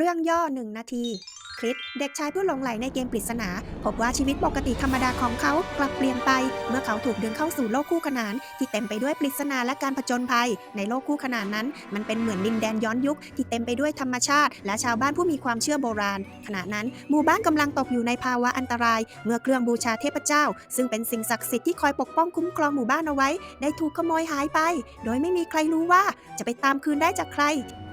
เรื่องย่อหนึ่งนาทีคริสเด็กชายผู้หลงไหลในเกมปริศนาพบว่าชีวิตปกติธรรมดาของเขากลับเปลี่ยนไป เมื่อเขาถูกดึงเข้าสู่โลกคู่ขนาน ที่เต็มไปด้วยปริศนาและการผจญภัย ในโลกคู่ขนานนั้น มันเป็นเหมือนดินแดนย้อนยุค ที่เต็มไปด้วยธรรมชาติ และชาวบ้านผู้มีความเชื่อโบราณ ขณะนั้นหมู่บ้านกำลังตกอยู่ในภาวะอันตราย เมื่อเครื่องบูชาเทพเจ้า ซึ่งเป็นสิ่งศักดิ์สิทธิ์ที่คอยปกป้องคุ้มครองหมู่บ้านเอาไว้ ได้ถูกขโมยหายไป โดยไม่มีใครรู้ว่าจะไปตามคืนได้จากใคร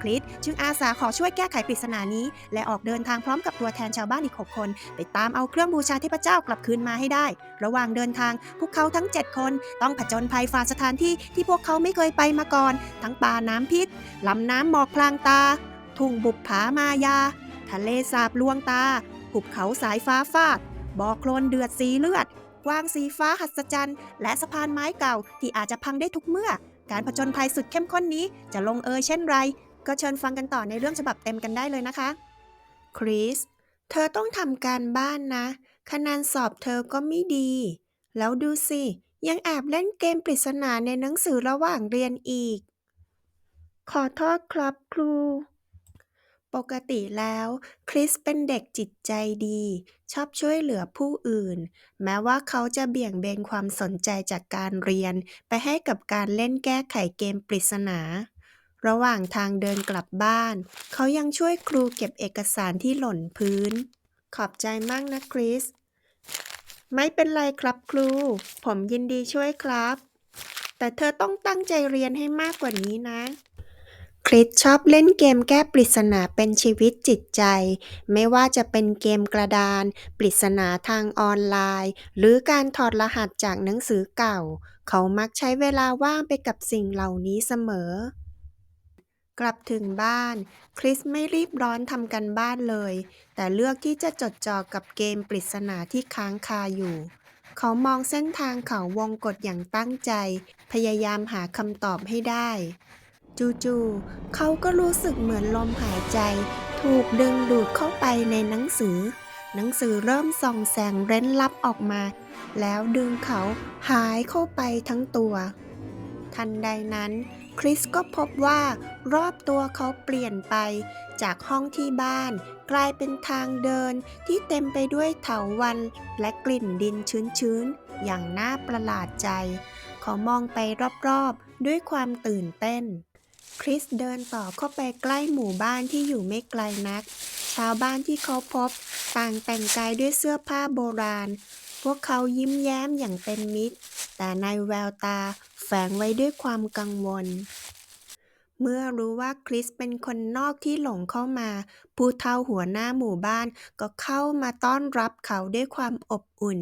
คริสจึงอาสาขอช่วยแก้ไขปริศนานี้ และออกเดินทางพร้อมกับตัวแทนชาวบ้านอีก 6 คน ไปตามเอาเครื่องบูชาเทพเจ้ากลับคืนมาให้ได้ ระหว่างเดินทาง พวกเขาทั้ง 7 คนต้องผจญภัยฝ่าสถานที่ที่พวกเขาไม่เคยไปมาก่อน ทั้งป่าน้ำพิษลำน้ำหมอกพลางตา ทุ่งบุปผามายา ทะเลสาบลวงตา หุบเขาสายฟ้าฟาดบ่อโคลนเดือดสีเลือดกวางสีฟ้าหัศจรรย์และสะพานไม้เก่าที่อาจจะพังได้ทุกเมื่อ การผจญภัยสุดเข้มข้นนี้จะลงเอยเช่นไร ก็เชิญฟังกันต่อในเรื่องฉบับเต็มกันได้เลยนะคะ คริส เธอต้องทำการบ้านนะ คะแนนสอบเธอก็ไม่ดี แล้วดูสิ ยังแอบเล่นเกมปริศนาในหนังสือระหว่างเรียนอีก ขอโทษครับครู ปกติแล้ว คริสเป็นเด็กจิตใจดี ชอบช่วยเหลือผู้อื่น แม้ว่าเขาจะเบี่ยงเบนความสนใจจากการเรียน ไปให้กับการเล่นแก้ไขเกมปริศนา ระหว่างทางเดินกลับบ้าน เขายังช่วยครูเก็บเอกสารที่หล่นพื้น ขอบใจมากนะคริส ไม่เป็นไรครับครู ผมยินดีช่วยครับ แต่เธอต้องตั้งใจเรียนให้มากกว่านี้นะ คริสชอบเล่นเกมแก้ปริศนาเป็นชีวิตจิตใจ ไม่ว่าจะเป็นเกมกระดาน ปริศนาทางออนไลน์ หรือการถอดรหัสจากหนังสือเก่า เขามักใช้เวลาว่างไปกับสิ่งเหล่านี้เสมอ กลับถึงบ้าน คริสไม่รีบร้อนทำกันบ้านเลย แต่เลือกที่จะจดจ่อกับเกมปริศนาที่ค้างคาอยู่ เขามองเส้นทางเขาวงกฏอย่างตั้งใจ พยายามหาคำตอบให้ได้ จู่ๆเขาก็รู้สึกเหมือนลมหายใจ ถูกดึงดูดเข้าไปในหนังสือ หนังสือเริ่มส่องแสงเร้นลับออกมา แล้วดึงเขาหายเข้าไปทั้งตัว ทันใดนั้น คริสก็พบว่ารอบตัวเขาเปลี่ยนไป จากห้องที่บ้าน กลายเป็นทางเดินที่เต็มไปด้วยเถาวัลย์และกลิ่นดินชื้นๆ อย่างน่าประหลาดใจ เขามองไปรอบๆ ด้วยความตื่นเต้น คริสเดินต่อเข้าไปใกล้หมู่บ้านที่อยู่ไม่ไกลนัก ชาวบ้านที่เขาพบ ต่างแต่งกายด้วยเสื้อผ้าโบราณ พวกเขายิ้มแย้มอย่างเป็นมิตร แต่ในแววตา แฝงไว้ด้วยความกังวล เมื่อรู้ว่าคริสเป็นคนนอกที่หลงเข้ามา ผู้เฒ่าหัวหน้าหมู่บ้านก็เข้ามาต้อนรับเขาด้วยความอบอุ่น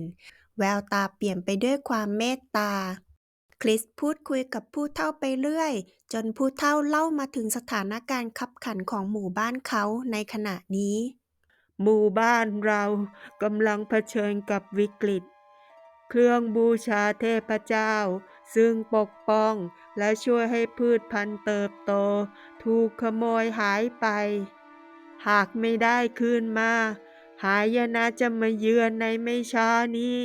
แววตาเปลี่ยนไปด้วยความเมตตาคริสพูดคุยกับผู้เฒ่าไปเรื่อย จนผู้เฒ่าเล่ามาถึงสถานการณ์ขับขันของหมู่บ้านเขาในขณะนี้ หมู่บ้านเรากำลังเผชิญกับวิกฤต เครื่องบูชาเทพเจ้า ซึ่งปกป้องและช่วยให้พืชพันธุ์เติบโต ถูกขโมยหายไป หากไม่ได้คืนมา หายนะจะมาเยือนในไม่ช้านี้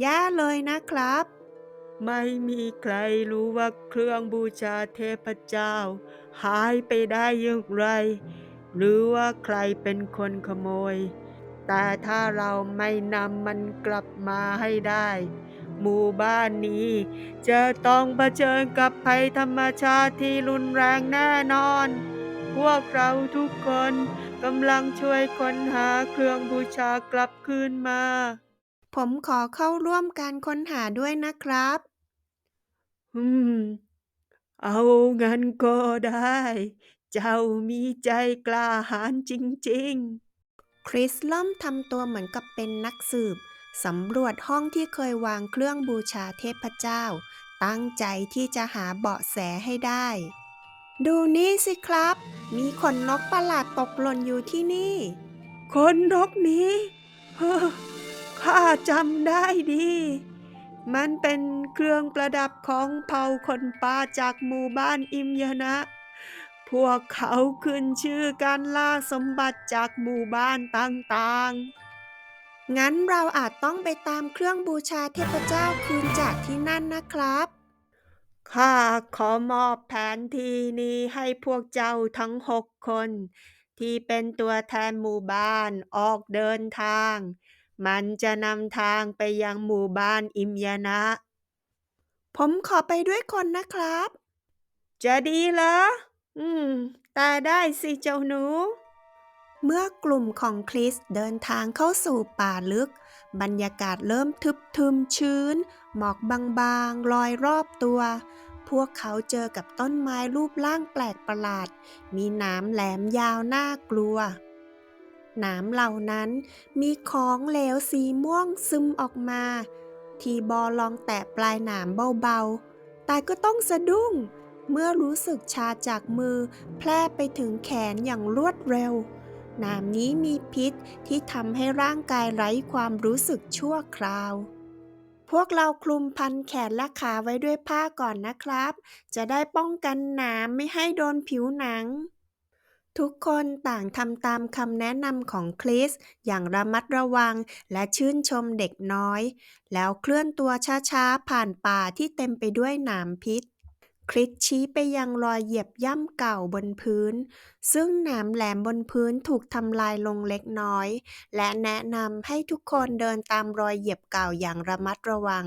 แย่เลยนะครับ ไม่มีใครรู้ว่าเครื่องบูชาเทพเจ้า หายไปได้อย่างไร หรือว่าใครเป็นคนขโมย แต่ถ้าเราไม่นำมันกลับมาให้ได้ หมู่บ้านนี้ จะต้องเผชิญกับภัยธรรมชาติที่รุนแรงแน่นอน พวกเราทุกคนกำลังช่วยค้นหาเครื่องบูชากลับคืนมา ผมขอเข้าร่วมการค้นหาด้วยนะครับ อืม เอางั้นก็ได้ เจ้ามีใจกล้าหาญจริง ๆ คริสเริ่มทำตัวเหมือนกับเป็นนักสืบ สำรวจห้องที่เคยวางเครื่องบูชาเทพเจ้า ตั้งใจที่จะหาเบาะแสให้ได้ ดูนี่สิครับ มีขนนกประหลาดตกหล่นอยู่ที่นี่คนนกนี้เฮ้อข้าจำได้ดี มันเป็นเครื่องประดับของเผ่าคนป่าจากหมู่บ้านอิมยนะ พวกเขาขึ้นชื่อการล่าสมบัติจากหมู่บ้านต่างๆ งั้นเราอาจต้องไปตามเครื่องบูชาเทพเจ้าคืนจากที่นั่นนะครับ ข้าขอมอบแผนที่นี้ให้พวกเจ้าทั้งหกคน ที่เป็นตัวแทนหมู่บ้านออกเดินทาง มันจะนำทางไปยังหมู่บ้านอิมยานะ ผมขอไปด้วยคนนะครับ จะดีเหรอ อืม แต่ได้สิเจ้าหนู เมื่อกลุ่มของคริสเดินทางเข้าสู่ป่าลึก บรรยากาศเริ่มทึบทึมชื้น หมอกบางๆลอยรอบตัว พวกเขาเจอกับต้นไม้รูปร่างแปลกประหลาด มีหนามแหลมยาวน่ากลัว หนามเหล่านั้นมีของเหลวสีม่วงซึมออกมา ทีบอลองแตะปลายหนามเบาๆ แต่ก็ต้องสะดุ้ง เมื่อรู้สึกชาจากมือ แพร่ไปถึงแขนอย่างรวดเร็ว นามนี้มีพิษที่ทำให้ร่างกายไร้ความรู้สึกชั่วคราว พวกเราคลุมพันแขนและขาไว้ด้วยผ้าก่อนนะครับ จะได้ป้องกันนามไม่ให้โดนผิวหนัง ทุกคนต่างทำตามคำแนะนำของคริส อย่างระมัดระวังและชื่นชมเด็กน้อย แล้วเคลื่อนตัวช้าๆ ผ่านป่าที่เต็มไปด้วยหนามพิษ คริสชี้ไปยังรอยเหยียบย่ำเก่าบนพื้น ซึ่งหนามแหลมบนพื้นถูกทำลายลงเล็กน้อย และแนะนำให้ทุกคนเดินตามรอยเหยียบเก่าอย่างระมัดระวัง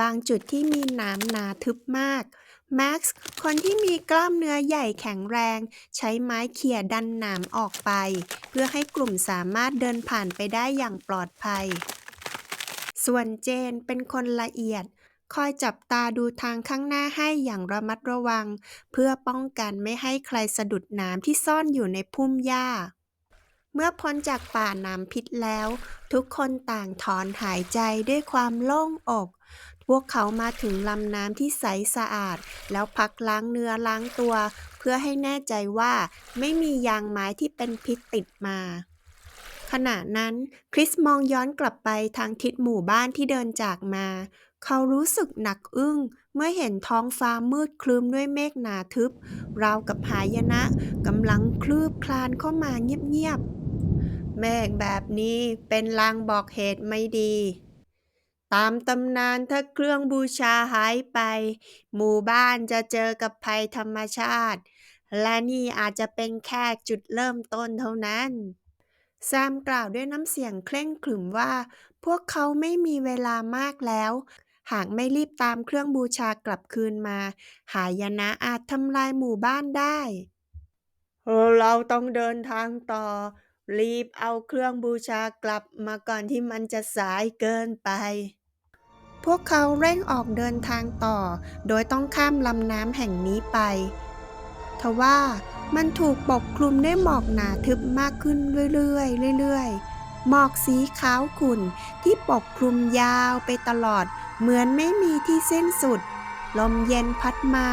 บางจุดที่มีหนามหนาทึบมากแม็กซ์คนที่มีกล้ามเนื้อใหญ่แข็งแรง ใช้ไม้เขี่ยดันหนามออกไป เพื่อให้กลุ่มสามารถเดินผ่านไปได้อย่างปลอดภัย ส่วนเจนเป็นคนละเอียด คอยจับตาดูทางข้างหน้าให้อย่างระมัดระวัง เพื่อป้องกันไม่ให้ใครสะดุดนามที่ซ่อนอยู่ในพุ่มหญ้า เมื่อพ้นจากป่านามพิษแล้ว ทุกคนต่างถอนหายใจด้วยความโล่งอก พวกเขามาถึงลำน้ำที่ใสสะอาด แล้วพักล้างเนื้อล้างตัว เพื่อให้แน่ใจว่าไม่มียางไม้ที่เป็นพิษติดมาขณะนั้น คริสมองย้อนกลับไปทางทิศหมู่บ้านที่เดินจากมา เขารู้สึกหนักอึ้ง เมื่อเห็นท้องฟ้ามืดครึ้มด้วยเมฆหนาทึบ ราวกับหายนะกำลังคลืบคลานเข้ามาเงียบๆ เมฆแบบนี้เป็นลางบอกเหตุไม่ดี ตามตำนานถ้าเครื่องบูชาหายไป หมู่บ้านจะเจอกับภัยธรรมชาติ และนี่อาจจะเป็นแค่จุดเริ่มต้นเท่านั้นแซมกล่าวด้วยน้ำเสียงเคร่งขรึมว่า พวกเขาไม่มีเวลามากแล้ว หากไม่รีบตามเครื่องบูชากลับคืนมา หายนะอาจทำลายหมู่บ้านได้เออเราต้องเดินทางต่อ รีบเอาเครื่องบูชากลับมาก่อนที่มันจะสายเกินไป พวกเขาเร่งออกเดินทางต่อ โดยต้องข้ามลำน้ำแห่งนี้ไป ทว่ามันถูกปกคลุมด้วยหมอกหนาทึบมากขึ้นเรื่อยๆเรื่อยๆหมอกสีขาวขุ่นที่ปกคลุมยาวไปตลอด เหมือนไม่มีที่สิ้นสุด ลมเย็นพัดมา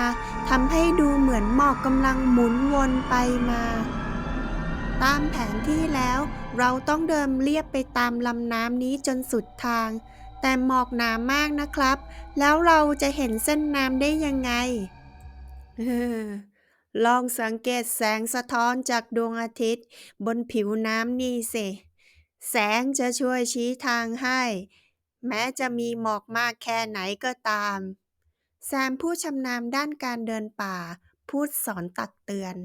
ทำให้ดูเหมือนหมอกกำลังหมุนวนไปมา ตามแผนที่แล้วเราต้องเดินเลียบไปตามลำน้ำนี้จนสุดทาง แต่หมอกหนามากนะครับ แล้วเราจะเห็นเส้นน้ำได้ยังไงเออลองสังเกตแสงสะท้อนจากดวงอาทิตย์ บนผิวน้ำนี่สิ แสงจะช่วยชี้ทางให้ แม้จะมีหมอกมากแค่ไหนก็ตาม แซมผู้ชำนาญด้านการเดินป่า พูดสอนตักเตือน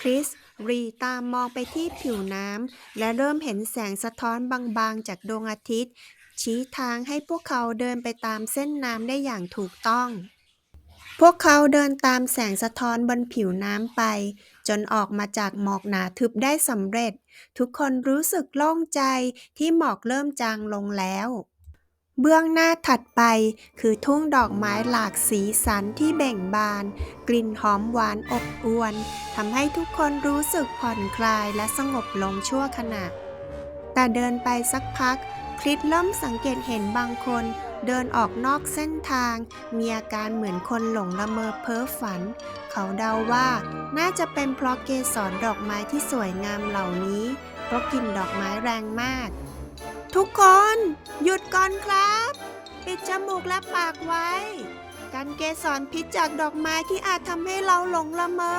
คริส รีตามมองไปที่ผิวน้ำ และเริ่มเห็นแสงสะท้อนบางๆ จากดวงอาทิตย์ ชี้ทางให้พวกเขาเดินไปตามเส้นน้ำได้อย่างถูกต้อง พวกเขาเดินตามแสงสะท้อนบนผิวน้ำไป จนออกมาจากหมอกหนาทึบได้สำเร็จ ทุกคนรู้สึกโล่งใจที่หมอกเริ่มจางลงแล้ว เบื้องหน้าถัดไปคือทุ่งดอกไม้หลากสีสันที่เบ่งบาน กลิ่นหอมหวานอบอวลทำให้ทุกคนรู้สึกผ่อนคลายและสงบลงชั่วขณะ แต่เดินไปสักพัก คลิดเริ่มสังเกตเห็นบางคน เดินออกนอกเส้นทาง มีอาการเหมือนคนหลงละเมอเพ้อฝัน เขาเดาว่า น่าจะเป็นเพราะเกสรดอกไม้ที่สวยงามเหล่านี้เพราะกลิ่นดอกไม้แรงมาก ทุกคน หยุดก่อนครับ ปิดจมูกและปากไว้ กันเกสรพิษจากดอกไม้ที่อาจทำให้เราหลงละเมอ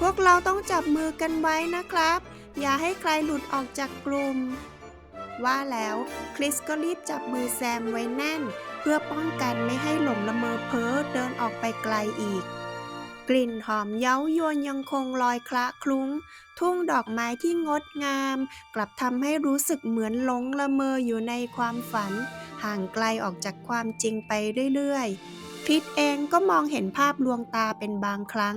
พวกเราต้องจับมือกันไว้นะครับ อย่าให้ใครหลุดออกจากกลุ่ม ว่าแล้วคริสก็รีบจับมือแซมไว้แน่น เพื่อป้องกันไม่ให้หลงละเมอเพ้อเดินออกไปไกลอีก กลิ่นหอมเย้ายวนยังคงลอยคละคลุ้ง ทุ่งดอกไม้ที่งดงาม กลับทำให้รู้สึกเหมือนหลงละเมออยู่ในความฝัน ห่างไกลออกจากความจริงไปเรื่อยๆ พิษเองก็มองเห็นภาพลวงตาเป็นบางครั้ง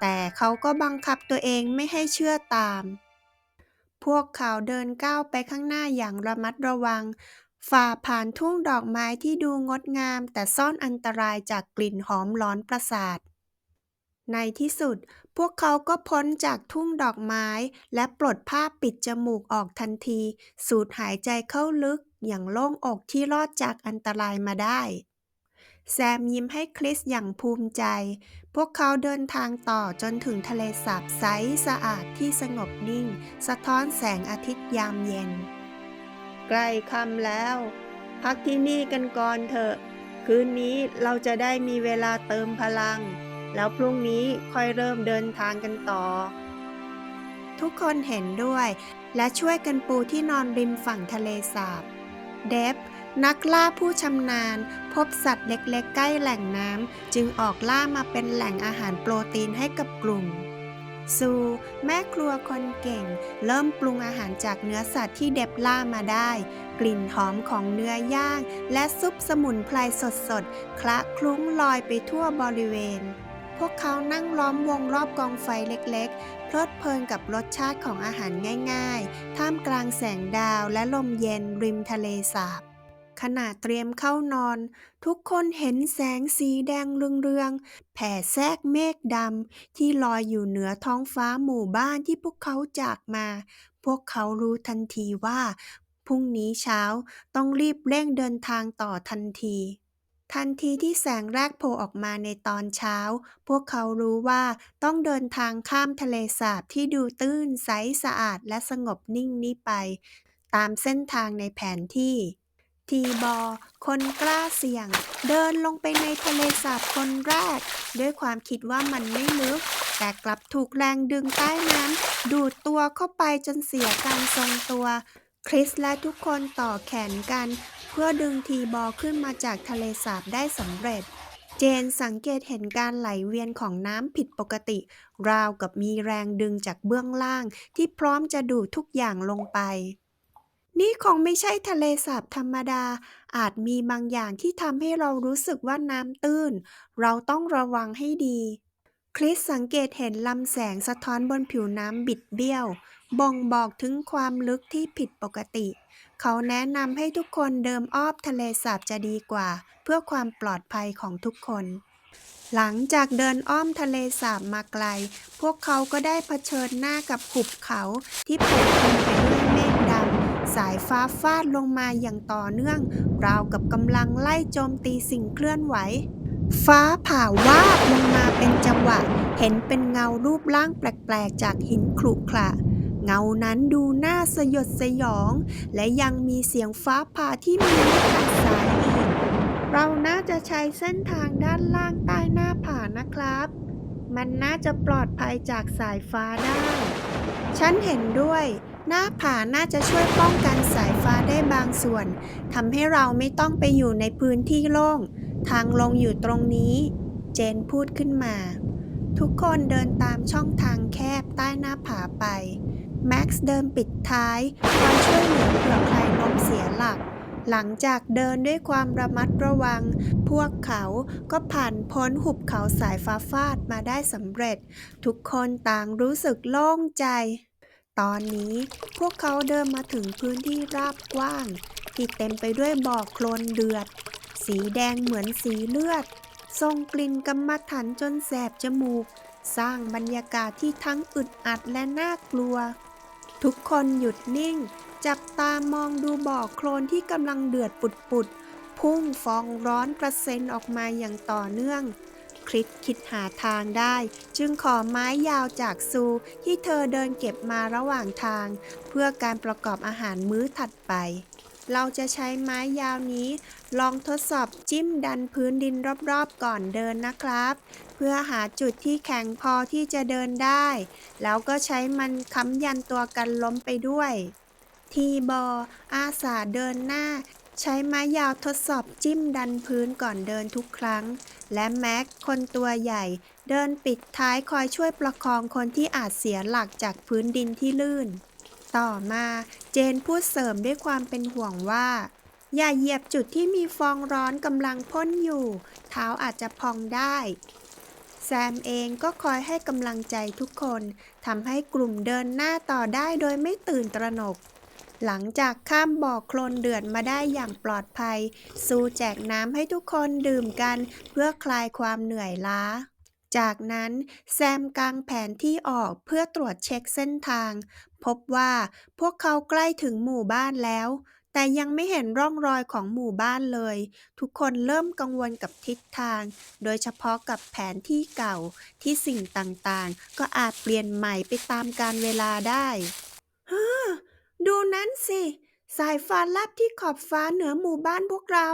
แต่เขาก็บังคับตัวเองไม่ให้เชื่อตาม พวกเขาเดินก้าวไปข้างหน้าอย่างระมัดระวังฝ่าผ่านทุ่งดอกไม้ที่ดูงดงาม แต่ซ่อนอันตรายจากกลิ่นหอมหลอนประสาท ในที่สุด พวกเขาก็พ้นจากทุ่งดอกไม้ และปลดผ้าปิดจมูกออกทันที สูดหายใจเข้าลึกอย่างโล่งอกที่รอดจากอันตรายมาได้ แซมยิ้มให้คริสอย่างภูมิใจ พวกเขาเดินทางต่อจนถึงทะเลสาบใสสะอาดที่สงบนิ่ง สะท้อนแสงอาทิตย์ยามเย็น ใกล้ค่ำแล้ว พักที่นี่กันก่อนเถอะ คืนนี้เราจะได้มีเวลาเติมพลัง แล้วพรุ่งนี้ค่อยเริ่มเดินทางกันต่อ ทุกคนเห็นด้วย และช่วยกันปูที่นอนริมฝั่งทะเลสาบ เดฟนักล่าผู้ชำนาญ พบสัตว์เล็กๆ ใกล้แหล่งน้ำจึงออกล่ามาเป็นแหล่งอาหารโปรตีนให้กับกลุ่มซูแม่ครัวคนเก่ง เริ่มปรุงอาหารจากเนื้อสัตว์ที่เดบล่ามาได้ กลิ่นหอมของเนื้อย่าง และซุปสมุนไพรสดๆคละคลุ้งลอยไปทั่วบริเวณ พวกเขานั่งล้อมวงรอบกองไฟเล็กๆ เพลิดเพลินกับรสชาติของอาหารง่ายๆ ท่ามกลางแสงดาวและลมเย็นริมทะเลสาบขณะเตรียมเข้านอน ทุกคนเห็นแสงสีแดงเรืองๆ แผ่แทรกเมฆดำที่ลอยอยู่เหนือท้องฟ้าหมู่บ้านที่พวกเขาจากมา พวกเขารู้ทันทีว่า พรุ่งนี้เช้าต้องรีบเร่งเดินทางต่อทันที ทันทีที่แสงแรกโผล่ออกมาในตอนเช้า พวกเขารู้ว่าต้องเดินทางข้ามทะเลสาบที่ดูตื้นใสสะอาดและสงบนิ่งนี้ไป ตามเส้นทางในแผนที่ ทีบอ คนกล้าเสี่ยง เดินลงไปในทะเลสาบคนแรก ด้วยความคิดว่ามันไม่ลึก แต่กลับถูกแรงดึงใต้น้ำดูดตัวเข้าไปจนเสียการทรงตัว คริสและทุกคนต่อแขนกัน เพื่อดึงทีบอขึ้นมาจากทะเลสาบได้สำเร็จ เจนสังเกตเห็นการไหลเวียนของน้ำผิดปกติ ราวกับมีแรงดึงจากเบื้องล่าง ที่พร้อมจะดูดทุกอย่างลงไป นี่คงไม่ใช่ทะเลสาบธรรมดา อาจมีบางอย่างที่ทำให้เรารู้สึกว่าน้ำตื้น เราต้องระวังให้ดี คริสสังเกตเห็นลำแสงสะท้อนบนผิวน้ำบิดเบี้ยว บ่งบอกถึงความลึกที่ผิดปกติ เขาแนะนำให้ทุกคนเดิมอ้อมทะเลสาบจะดีกว่า เพื่อความปลอดภัยของทุกคน หลังจากเดินอ้อมทะเลสาบมาไกล พวกเขาก็ได้เผชิญหน้ากับหุบเขาที่ปกคลุมไปด้วยเมฆดำสายฟ้าฟาดลงมาอย่างต่อเนื่อง ราวกับกำลังไล่โจมตีสิ่งเคลื่อนไหวฟ้าผ่าวาบลงมาเป็นจังหวะ เห็นเป็นเงารูปร่างแปลก ๆ จากหินขรุขระ เงานั้นดูน่าสยดสยอง และยังมีเสียงฟ้าผ่าที่มีไม่ขาดสายอีก เราน่าจะใช้เส้นทางด้านล่างใต้หน้าผานะครับ มันน่าจะปลอดภัยจากสายฟ้าได้ ฉันเห็นด้วย หน้าผาน่าจะช่วยป้องกันสายฟ้าได้บางส่วนทำให้เราไม่ต้องไปอยู่ในพื้นที่โล่ง ทางลงอยู่ตรงนี้ เจนพูดขึ้นมาทุกคนเดินตามช่องทางแคบใต้หน้าผาไป แม็กซ์เดินปิดท้ายคอยช่วยเหลือเผื่อใครล้มเสียหลัก หลังจากเดินด้วยความระมัดระวัง พวกเขาก็ผ่านพ้นหุบเขาสายฟ้าฟาดมาได้สำเร็จ ทุกคนต่างรู้สึกโล่งใจ ตอนนี้พวกเขาเดินมาถึงพื้นที่ราบกว้าง ที่เต็มไปด้วยบ่อโคลนเดือด สีแดงเหมือนสีเลือดส่งกลิ่นกำมะถันจนแสบจมูก สร้างบรรยากาศที่ทั้งอึดอัดและน่ากลัว ทุกคนหยุดนิ่ง จับตามองดูบ่อโคลนที่กำลังเดือดปุดๆ พุ่งฟองร้อนกระเซ็นออกมาอย่างต่อเนื่อง คริสคิดหาทางได้ จึงขอไม้ยาวจากซูที่เธอเดินเก็บมาระหว่างทาง เพื่อการประกอบอาหารมื้อถัดไป เราจะใช้ไม้ยาวนี้ ลองทดสอบจิ้มดันพื้นดินรอบๆก่อนเดินนะครับ เพื่อหาจุดที่แข็งพอที่จะเดินได้ แล้วก็ใช้มันค้ำยันตัวกันล้มไปด้วย ทีบออาสาเดินหน้า ใช้ไม้ยาวทดสอบจิ้มดันพื้นก่อนเดินทุกครั้ง และแม็กคนตัวใหญ่ เดินปิดท้ายคอยช่วยประคองคนที่อาจเสียหลักจากพื้นดินที่ลื่น ต่อมาเจนพูดเสริมด้วยความเป็นห่วงว่า อย่าเหยียบจุดที่มีฟองร้อนกำลังพ่นอยู่ เท้าอาจจะพองได้ แซมเองก็คอยให้กำลังใจทุกคนทำให้กลุ่มเดินหน้าต่อได้โดยไม่ตื่นตระหนก หลังจากข้ามบ่อโคลนเดือดมาได้อย่างปลอดภัยซูแจกน้ำให้ทุกคนดื่มกันเพื่อคลายความเหนื่อยล้า จากนั้นแซมกางแผนที่ออกเพื่อตรวจเช็คเส้นทาง พบว่าพวกเขาใกล้ถึงหมู่บ้านแล้ว แต่ยังไม่เห็นร่องรอยของหมู่บ้านเลย ทุกคนเริ่มกังวลกับทิศทาง โดยเฉพาะกับแผนที่เก่าที่สิ่งต่างๆ ก็อาจเปลี่ยนใหม่ไปตามกาลเวลาได้ฮ่าดูนั้นสิ สายฟ้าแลบที่ขอบฟ้าเหนือหมู่บ้านพวกเรา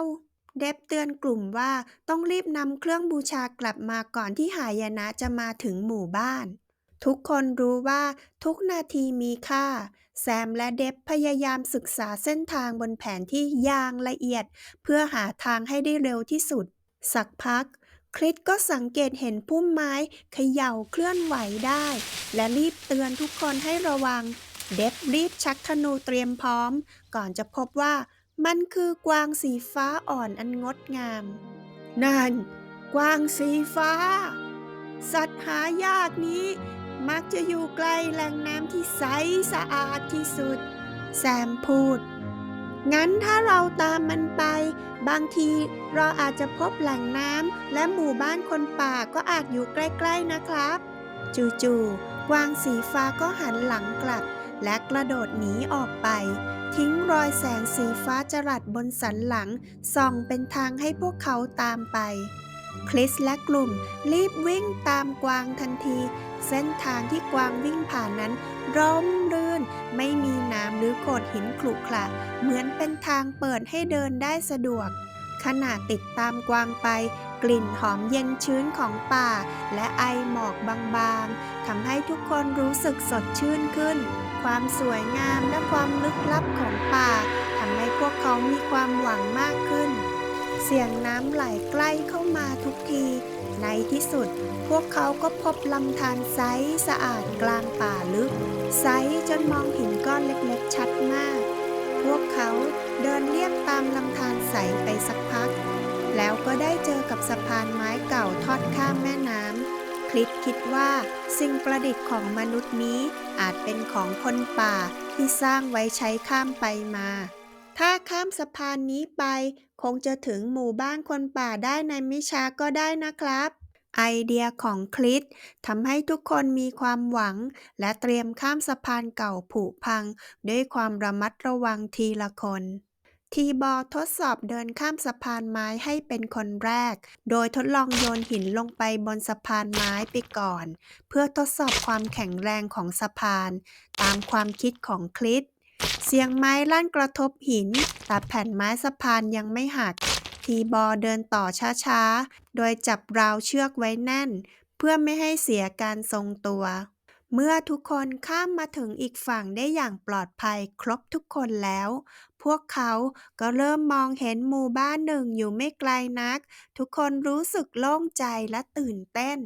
เดบเตือนกลุ่มว่าต้องรีบนำเครื่องบูชากลับมาก่อนที่หายนะจะมาถึงหมู่บ้าน ทุกคนรู้ว่าทุกนาทีมีค่า แซมและเดบพยายามศึกษาเส้นทางบนแผนที่อย่างละเอียด เพื่อหาทางให้ได้เร็วที่สุด สักพักคริสก็สังเกตเห็นพุ่มไม้เขย่าเคลื่อนไหวได้ และรีบเตือนทุกคนให้ระวัง เดบรีบชักธนูเตรียมพร้อม ก่อนจะพบว่า มันคือกวางสีฟ้าอ่อนอันงดงาม นั่น กวางสีฟ้า สัตว์หายากนี้ มักจะอยู่ใกล้แหล่งน้ำที่ใสสะอาดที่สุด แซมพูด งั้นถ้าเราตามมันไป บางทีเราอาจจะพบแหล่งน้ำและหมู่บ้านคนป่าก็อาจอยู่ใกล้ ๆนะครับ จู่ๆกวางสีฟ้าก็หันหลังกลับ และกระโดดหนีออกไป ทิ้งรอยแสงสีฟ้าจรัสบนสันหลัง ส่องเป็นทางให้พวกเขาตามไป คริสและกลุ่มรีบวิ่งตามกวางทันที เส้นทางที่กวางวิ่งผ่านนั้น ร่มรื่น ไม่มีน้ำหรือโขดหินขรุขระเหมือนเป็นทางเปิดให้เดินได้สะดวก ขณะติดตามกวางไปกลิ่นหอมเย็นชื้นของป่า และไอหมอกบางๆทำให้ทุกคนรู้สึกสดชื่นขึ้น ความสวยงามและความลึกลับของป่าทำให้พวกเขามีความหวังมากขึ้น เสียงน้ำไหลใกล้เข้ามาทุกที ในที่สุด พวกเขาก็พบลำธารใสสะอาดกลางป่าลึกใสจนมองเห็นก้อนเล็กๆชัดมาก พวกเขาเดินเลียบตามลำธารใสไปสักพัก แล้วก็ได้เจอกับสะพานไม้เก่าทอดข้ามแม่น้ำ คลิปคิดว่า สิ่งประดิษฐ์ของมนุษย์นี้อาจเป็นของคนป่าที่สร้างไว้ใช้ข้ามไปมา ถ้าข้ามสะพานนี้ไป คงจะถึงหมู่บ้านคนป่าได้ในไม่ช้าก็ได้นะครับ ไอเดียของคลิปทำให้ทุกคนมีความหวัง และเตรียมข้ามสะพานเก่าผุพัง ด้วยความระมัดระวังทีละคน ทีบอทดสอบเดินข้ามสะพานไม้ให้เป็นคนแรก โดยทดลองโยนหินลงไปบนสะพานไม้ไปก่อน เพื่อทดสอบความแข็งแรงของสะพาน ตามความคิดของคลิปเสียงไม้ลั่นกระทบหิน แต่แผ่นไม้สะพานยังไม่หัก ทีบอเดินต่อช้าๆ โดยจับราวเชือกไว้แน่น เพื่อไม่ให้เสียการทรงตัว เมื่อทุกคนข้ามมาถึงอีกฝั่งได้อย่างปลอดภัยครบทุกคนแล้ว วกเขาก็เริ่มมองเห็นหมู่บ้านหนึ่งอยู่ไม่ไกลนัก ทุกคนรู้สึกโล่งใจและตื่นเต้น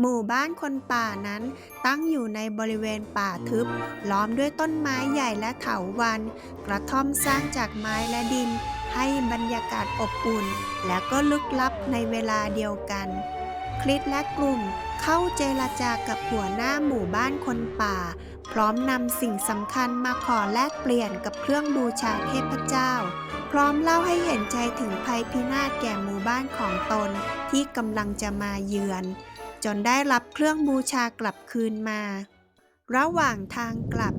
หมู่บ้านคนป่านั้นตั้งอยู่ในบริเวณป่าทึบ ล้อมด้วยต้นไม้ใหญ่และเถาวัลย์กระท่อมสร้างจากไม้และดิน ให้บรรยากาศอบอุ่น และก็ลึกลับในเวลาเดียวกัน คลิตและกลุ่มเข้าเจรจากับหัวหน้าหมู่บ้านคนป่า พร้อมนำสิ่งสำคัญมาขอแลกเปลี่ยนกับเครื่องบูชาเทพเจ้า พร้อมเล่าให้เห็นใจถึงภัยพินาศแก่หมู่บ้านของตนที่กำลังจะมาเยือน จนได้รับเครื่องบูชากลับคืนมา ระหว่างทางกลับ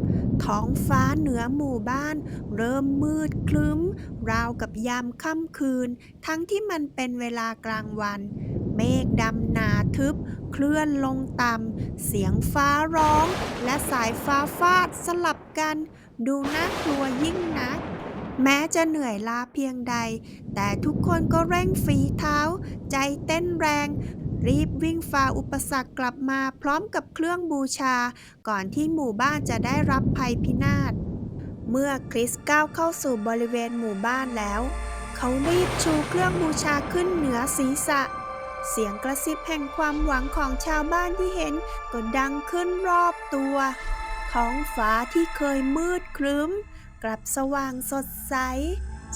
ท้องฟ้าเหนือหมู่บ้าน เริ่มมืดครึ้ม ราวกับยามค่ำคืน ทั้งที่มันเป็นเวลากลางวัน เมฆดำหนา ทึบ เคลื่อนลงต่ำ เสียงฟ้าร้อง และสายฟ้าฟาดสลับกัน ดูน่ากลัวยิ่งนัก แม้จะเหนื่อยล้าเพียงใด แต่ทุกคนก็เร่งฝีเท้า ใจเต้นแรง รีบวิ่งฝ่าอุปสรรคกลับมาพร้อมกับเครื่องบูชา ก่อนที่หมู่บ้านจะได้รับภัยพินาศเมื่อคริสก้าวเข้าสู่บริเวณหมู่บ้านแล้ว เขารีบชูเครื่องบูชาขึ้นเหนือศีรษะ เสียงกระซิบแห่งความหวังของชาวบ้านที่เห็นก็ดังขึ้นรอบตัว ท้องฟ้าที่เคยมืดครึ้ม กลับสว่างสดใส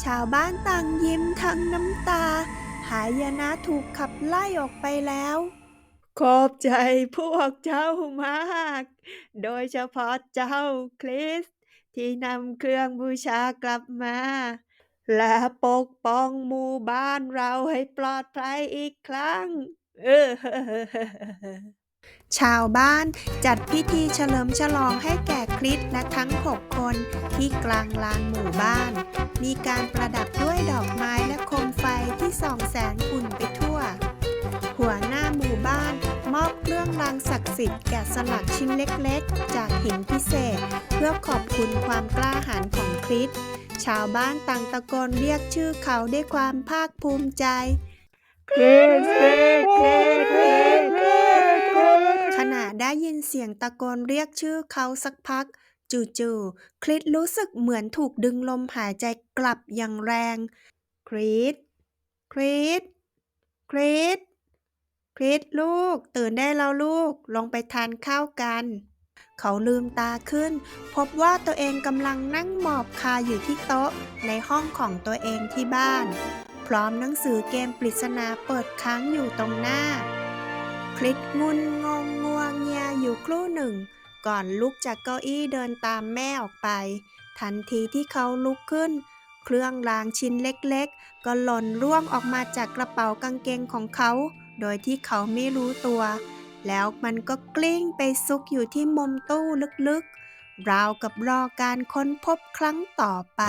ชาวบ้านต่างยิ้มทั้งน้ำตา หายนะถูกขับไล่ออกไปแล้ว ขอบใจพวกเจ้ามาก โดยเฉพาะเจ้าคริสที่นำเครื่องบูชากลับมา และปกป้องหมู่บ้านเราให้ปลอดภัยอีกครั้ง เออ ชาวบ้านจัดพิธีเฉลิมฉลองให้แก่คริสและทั้ง 6 คนที่กลางลานหมู่บ้าน มีการประดับด้วยดอกไม้และโคมไฟที่ส่องแสงอุ่นไปทั่ว หัวหน้าหมู่บ้านมอบเครื่องรางศักดิ์สิทธิ์แกะสลักชิ้นเล็กๆ จากหินพิเศษ เพื่อขอบคุณความกล้าหาญของคริส ชาวบ้านต่างตะโกนเรียกชื่อเขาด้วยความภาคภูมิใจคริสคริสคริสคริสคริสคริสขณะได้ยินเสียงตะโกนเรียกชื่อเขาสักพัก จู่ๆคริสรู้สึกเหมือนถูกดึงลมหายใจกลับอย่างแรงคริสคริสคริสคริสลูก ตื่นได้แล้วลูก ลงไปทานข้าวกัน เขาลืมตาขึ้น พบว่าตัวเองกำลังนั่งหมอบคาอยู่ที่โต๊ะในห้องของตัวเองที่บ้าน พร้อมหนังสือเกมปริศนาเปิดค้างอยู่ตรงหน้า คลิดงุนงงงัวเงียอยู่ครู่หนึ่ง ก่อนลุกจากเก้าอี้เดินตามแม่ออกไป ทันทีที่เขาลุกขึ้น เครื่องรางชิ้นเล็กๆ ก็หล่นร่วงออกมาจากกระเป๋ากางเกงของเขา โดยที่เขาไม่รู้ตัว แล้วมันก็กลิ้งไปซุกอยู่ที่มุมตู้ลึกๆ ราวกับรอการค้นพบครั้งต่อไป